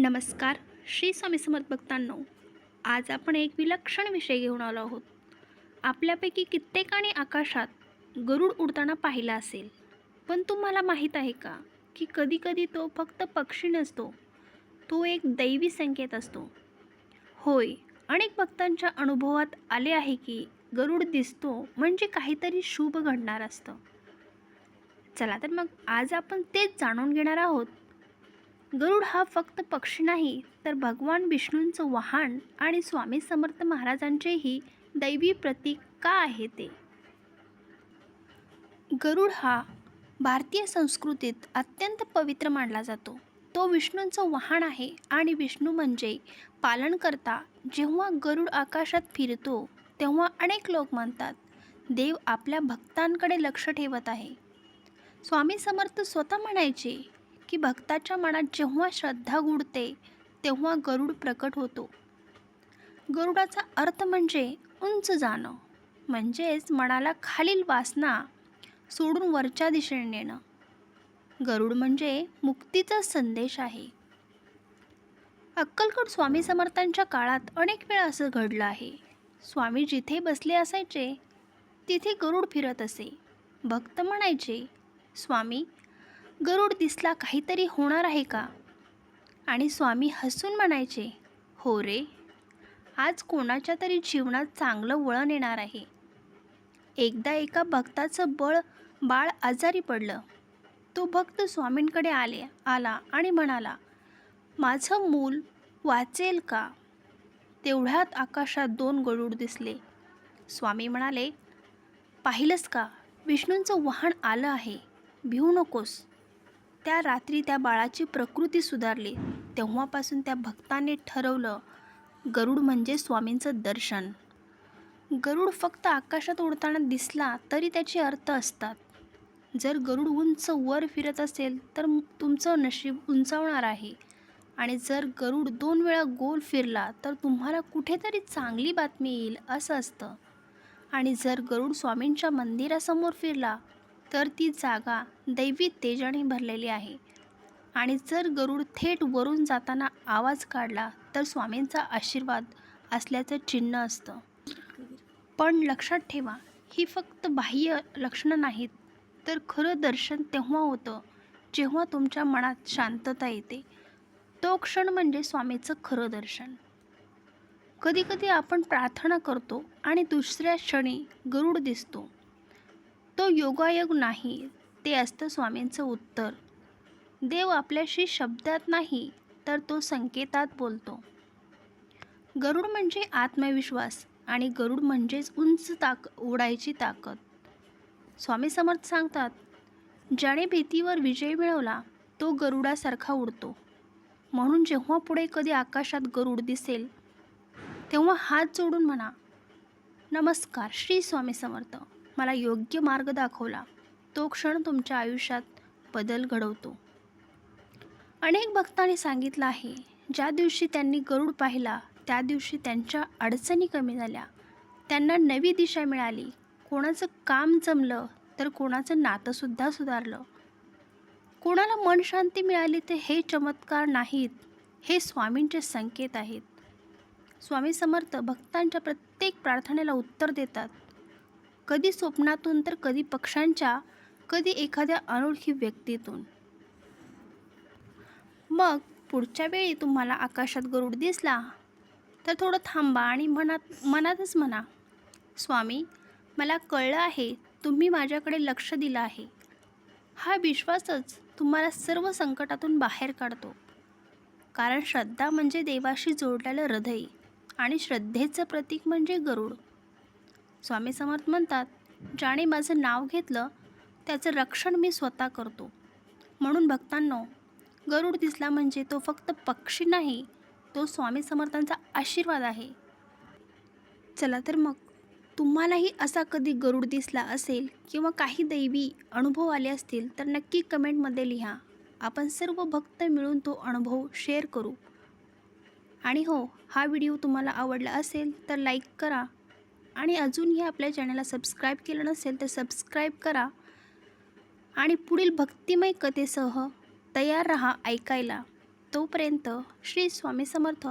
नमस्कार श्री स्वामी समर्थ भक्तांनो. आज आपण एक विलक्षण विषय घेऊन आलो आहोत. आपल्यापैकी कित्येकाने आकाशात गरुड उडताना पाहिला असेल. पण तुम्हाला माहीत आहे का की कधीकधी तो फक्त पक्षी नसतो तो एक दैवी संकेत असतो. होय अनेक भक्तांच्या अनुभवात आले आहे की गरुड दिसतो म्हणजे काहीतरी शुभ घडणार असतं. चला तर मग आज आपण तेच जाणून घेणार आहोत. गरुड हा फक्त पक्षी नाही तर भगवान विष्णूंचं वाहन आणि स्वामी समर्थ महाराजांचेही दैवी प्रतीक का आहे ते? गरुड हा भारतीय संस्कृतीत अत्यंत पवित्र मानला जातो. तो विष्णूंचं वाहन आहे आणि विष्णू म्हणजे पालनकर्ता. जेव्हा गरुड आकाशात फिरतो तेव्हा अनेक लोक मानतात देव आपल्या भक्तांकडे लक्ष ठेवत आहे. स्वामी समर्थ स्वतः म्हणायचे की भक्ताच्या मनात जेव्हा श्रद्धा गुडते तेव्हा गरुड प्रकट होतो. गरुडाचा अर्थ म्हणजे उंच जाणं म्हणजेच मनाला खालील वासना सोडून वरच्या दिशेने नेणं. गरुड म्हणजे मुक्तीचा संदेश आहे. अक्कलकोट स्वामी समर्थांच्या काळात अनेक वेळा असं घडलं आहे. स्वामी जिथे बसले असायचे तिथे गरुड फिरत असे. भक्त म्हणायचे स्वामी गरुड दिसला काहीतरी होणार आहे का? आणि स्वामी हसून म्हणायचे हो रे आज कोणाच्या तरी जीवनात चांगलं वळण येणार आहे. एकदा एका भक्ताचं बळ बाळ आजारी पडलं. तो भक्त स्वामींकडे आले आला आणि म्हणाला माझं मूल वाचेल का? तेवढ्यात आकाशात दोन गरुड दिसले. स्वामी म्हणाले पाहिलंस का? विष्णूंचं वाहन आलं आहे भिवू नकोस. त्या रात्री त्या बाळाची प्रकृती सुधारली. तेव्हापासून त्या भक्ताने ठरवलं गरुड म्हणजे स्वामींचं दर्शन. गरुड फक्त आकाशात उडताना दिसला तरी त्याचे अर्थ असतात. जर गरुड उंच वर फिरत असेल तर तुमचं नशीब उंचावणार आहे. आणि जर गरुड दोन वेळा गोल फिरला तर तुम्हाला कुठेतरी चांगली बातमी येईल असं असतं. आणि जर गरुड स्वामींच्या मंदिरासमोर फिरला तर ती जागा दैवी तेजाने भरलेली आहे. आणि जर गरुड थेट वरून जाताना आवाज काढला तर स्वामींचा आशीर्वाद असल्याचं चिन्ह असतं. पण लक्षात ठेवा ही फक्त बाह्य लक्षणं नाहीत तर खरं दर्शन तेव्हा होतं जेव्हा तुमच्या मनात शांतता येते. तो क्षण म्हणजे स्वामीचं खरं दर्शन. कधीकधी आपण प्रार्थना करतो आणि दुसऱ्या क्षणी गरुड दिसतो. तो योगायोग नाही ते असतं स्वामींचं उत्तर. देव आपल्याशी शब्दात नाही तर तो संकेतात बोलतो. गरुड म्हणजे आत्मविश्वास आणि गरुड म्हणजेच उंच ताक उडायची ताकद. स्वामी समर्थ सांगतात ज्याने भीतीवर विजय मिळवला तो गरुडासारखा उडतो. म्हणून जेव्हा पुढे कधी आकाशात गरुड दिसेल तेव्हा हात जोडून म्हणा नमस्कार श्री स्वामी समर्थ मला योग्य मार्ग दाखवला. तो क्षण तुमच्या आयुष्यात बदल घडवतो. अनेक भक्तांनी सांगितलं आहे ज्या दिवशी त्यांनी गरुड पाहिला त्या दिवशी त्यांच्या अडचणी कमी झाल्या. त्यांना नवी दिशा मिळाली. कोणाचं काम जमलं तर कोणाचं नातंसुद्धा सुधारलं. कोणाला मनशांती मिळाली तर हे चमत्कार नाहीत हे स्वामींचे संकेत आहेत. स्वामी समर्थ भक्तांच्या प्रत्येक प्रार्थनेला उत्तर देतात. कधी स्वप्नातून तर कधी पक्ष्यांच्या कधी एखाद्या अनोळखी व्यक्तीतून. मग पुढच्या वेळी तुम्हाला आकाशात गरुड दिसला तर थोडं थांबा आणि मनात मनातच म्हणा स्वामी मला कळलं आहे तुम्ही माझ्याकडे लक्ष दिलं आहे. हा विश्वासच तुम्हाला सर्व संकटातून बाहेर काढतो. कारण श्रद्धा म्हणजे देवाशी जोडलेलं हृदय आणि श्रद्धेचं प्रतीक म्हणजे गरुड. स्वामी समर्थ म्हणतात ज्याने माझं नाव घेतलं त्याचं रक्षण मी स्वतः करतो. म्हणून भक्तांनो गरुड दिसला म्हणजे तो फक्त पक्षी नाही तो स्वामी समर्थांचा आशीर्वाद आहे. चला तर मग तुम्हालाही असा कधी गरुड दिसला असेल किंवा काही दैवी अनुभव आले असतील तर नक्की कमेंटमध्ये लिहा. आपण सर्व भक्त मिळून तो अनुभव शेअर करू. आणि हो हा व्हिडिओ तुम्हाला आवडला असेल तर लाईक करा. आणि अजूनही आपल्या चॅनलला सबस्क्राईब केलं नसेल तर सबस्क्राईब करा. आणि पुढील भक्तिमय कथेसह तयार रहा ऐकायला. तोपर्यंत श्री स्वामी समर्थ.